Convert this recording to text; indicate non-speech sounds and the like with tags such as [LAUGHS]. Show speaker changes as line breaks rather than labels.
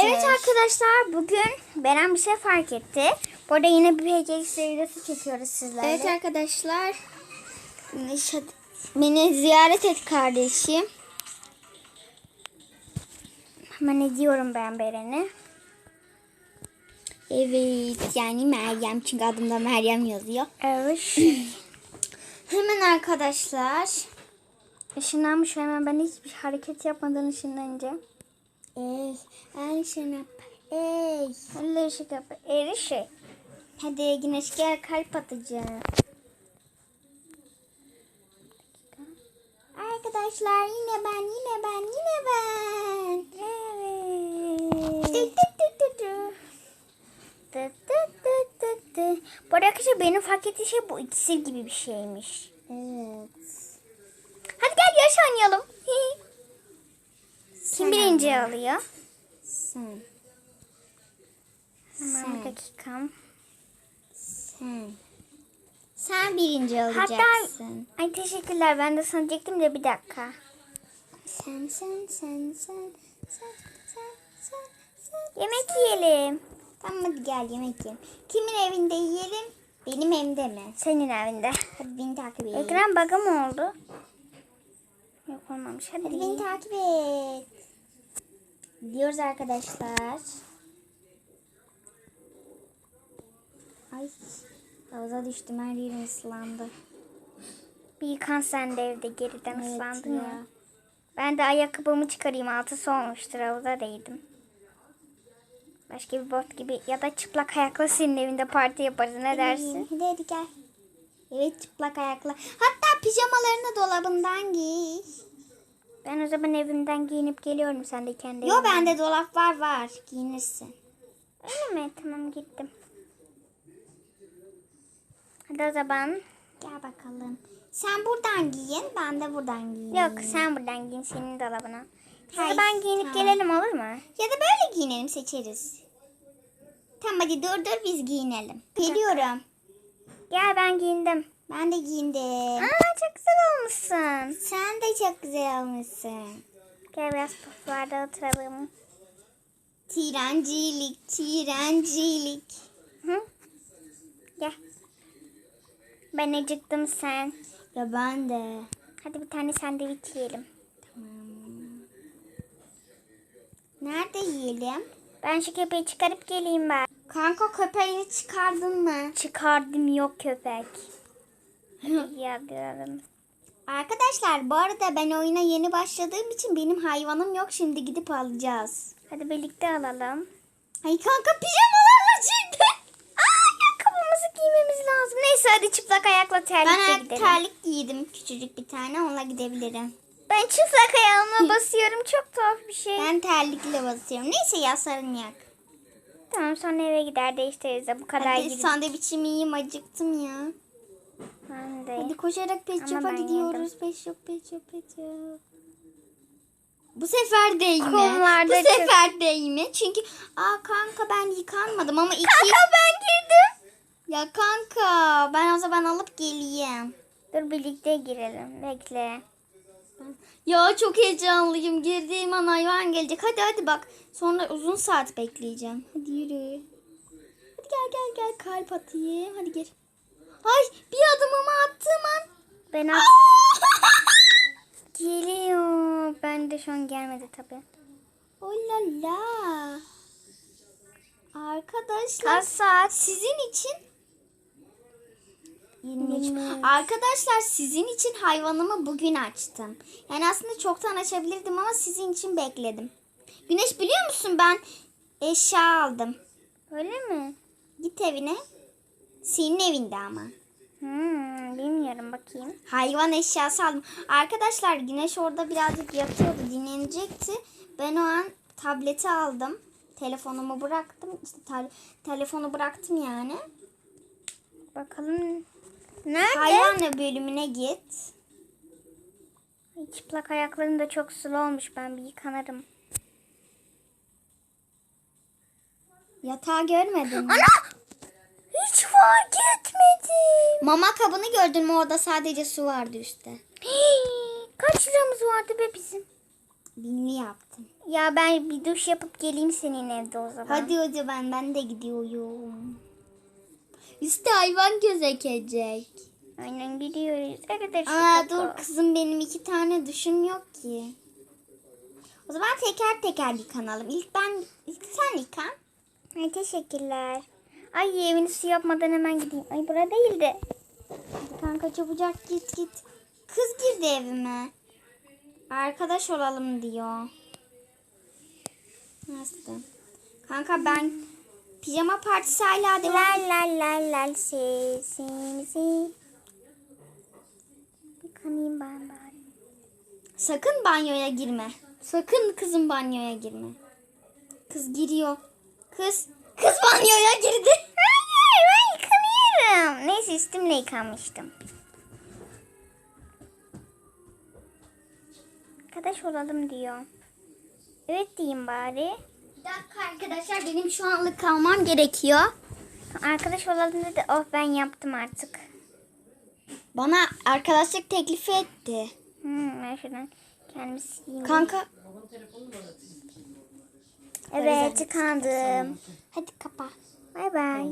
Evet arkadaşlar bugün Beren bir şey fark etti. Bu arada yine bir PCX videosu çekiyoruz sizlerle.
Evet arkadaşlar. Beni ziyaret et kardeşim.
Hemen ediyorum ben Beren'i.
Evet yani Meryem çünkü adımda Meryem yazıyor.
Evet. [CLEARS THROAT]
Hemen arkadaşlar.
Işınlanmış hemen ben hiçbir hareket yapmadan ışınlanınca.
Ey, her şey yap. Ey.
Öyle ışık yap. Eri şey.
Hadi güneş gel kalp atacağım. Arkadaşlar yine ben yine ben yine ben.
Evet. Bu arkadaşlar benim fark ettiğim şey bu iksir gibi bir şeymiş.
Evet.
Hadi gel yaş oynayalım. Kim
Sen
birinci alıyor?
Sen.
Hemen
Sen.
bir dakikam.
Sen. Sen birinci
Hatta
olacaksın.
ay teşekkürler ben de sana diyecektim de bir dakika.
Sen sen sen sen sen sen sen sen.
Yemek yiyelim.
Tamam hadi gel yemek yiyelim. Kimin evinde yiyelim? Benim evimde mi?
Senin evinde.
Hadi beni takip et.
Ekran bug'a mı oldu? Yok olmamış. Hadi.
Hadi beni takip et. Gidiyoruz arkadaşlar. Ay havuza düştüm her yerim ıslandı.
Bir yıkan sen de evde geriden
Evet
ıslandın
ya.
ya. Ben de ayakkabımı çıkarayım. Altı soğumuştur. Havuza değdim. Başka bir bot gibi ya da çıplak ayakla senin evinde parti yaparız. Ne dersin?
Hadi hadi gel. Evet çıplak ayakla. Hatta pijamalarını dolabından giy.
Ben o zaman evimden giyinip geliyorum. Sen de kendi
Yo
evinden.
bende dolap var var. Giyinirsin.
Öyle mi? Tamam gittim. Hadi o zaman.
Gel bakalım. Sen buradan giyin, ben de buradan giyeyim.
Yok sen buradan giyin senin dolabına.
Hayır,
Hadi ben giyinip
tamam.
gelelim olur mu?
Ya da böyle giyinelim seçeriz. Tamam hadi dur dur biz giyinelim. Geliyorum.
Gel ben giyindim.
Ben de giyindim.
Aa çok güzel olmuşsun.
Sen de çok güzel olmuşsun.
Gel biraz puflarda oturalım.
Tirencilik, tirencilik.
Hı? Gel. Ben acıktım sen.
Ya ben de.
Hadi bir tane sandviç yiyelim.
Nerede yiyelim?
Ben şu köpeği çıkarıp geleyim ben.
Kanka köpeğini çıkardın mı?
Çıkardım yok köpek. Yardım.
Arkadaşlar bu arada ben oyuna yeni başladığım için benim hayvanım yok. Şimdi gidip alacağız.
Hadi birlikte alalım.
Ay kanka pijamalarla çıktı.
Aa ayakkabımızı giymemiz lazım. Neyse hadi çıplak ayakla
Ben
terlikle gidelim.
terlik giydim küçücük bir tane onunla gidebilirim.
Ben çıplak ayağıma [LAUGHS] basıyorum. Çok tuhaf bir şey.
Ben terlikle basıyorum. Neyse ya sarın yak.
Tamam sonra eve gider değiştiririz de bu kadar
Hadi
gidip.
sandviçimi yiyeyim acıktım ya.
Ben de.
Hadi koşarak Pet Shop'a gidiyoruz. Pet Shop, Pet Shop, Pet Shop. Bu sefer değme.
Kumlarda
Bu
çok-
sefer değme. Çünkü aa kanka ben yıkanmadım ama iki...
Kanka ben girdim.
Ya kanka ben o zaman alıp geleyim.
Dur birlikte girelim. Bekle.
Ya çok heyecanlıyım. Girdiğim an hayvan gelecek. Hadi hadi bak. Sonra uzun saat bekleyeceğim. Hadi yürü. Hadi gel gel gel kalp atayım. Hadi gir. Ay bir adımımı attığım an.
Ben at [LAUGHS] geliyor. Ben de şu an gelmedi tabii.
Oh la la. Arkadaşlar
Kaç saat?
sizin için 23.
Bilmiyorum.
Arkadaşlar sizin için hayvanımı bugün açtım. Yani aslında çoktan açabilirdim ama sizin için bekledim. Güneş biliyor musun ben eşya aldım.
Öyle mi?
Git evine. Senin evinde ama.
Hmm, bilmiyorum bakayım.
Hayvan eşyası aldım. Arkadaşlar Güneş orada birazcık yatıyordu dinlenecekti. Ben o an tableti aldım. Telefonumu bıraktım. İşte tel- telefonu bıraktım yani.
Bakalım. Nerede?
Hayvan bölümüne git.
Çıplak ayakların da çok sulu olmuş. Ben bir yıkanırım.
Yatağı görmedin mi?
Ana! Hiç fark etmedim.
Mama kabını gördün mü? Orada sadece su vardı üstte.
Hii, Kaç liramız vardı be bizim?
Binli yaptım.
Ya ben bir duş yapıp geleyim senin evde o zaman.
Hadi o zaman ben de gidiyorum. Üstü hayvan gözekecek.
Aynen gidiyoruz. Arkadaş.
Aa dur kızım benim iki tane duşum yok ki. O zaman teker teker yıkanalım. İlk ben, ilk sen yıkan.
Ay, teşekkürler. Ay evini su yapmadan hemen gideyim. Ay bura değildi.
Hadi kanka çabucak git git. Kız girdi evime. Arkadaş olalım diyor. Nasıl? Kanka ben pijama partisi hala devam.
La la la la sesimizi. Yıkanayım ben bari.
Sakın banyoya girme. Sakın kızım banyoya girme. Kız giriyor. Kız. Kız banyoya girdi.
Hayır ben yıkanıyorum. Neyse üstümle yıkanmıştım. Arkadaş olalım diyor. Evet diyeyim bari.
Bir dakika arkadaşlar benim şu anlık kalmam gerekiyor.
Arkadaş olalım dedi. Oh ben yaptım artık.
Bana arkadaşlık teklifi etti.
Hmm, ben şuradan kendimi sileyim.
Kanka.
Evet tıkandım.
Hadi kapa.
Bay bay.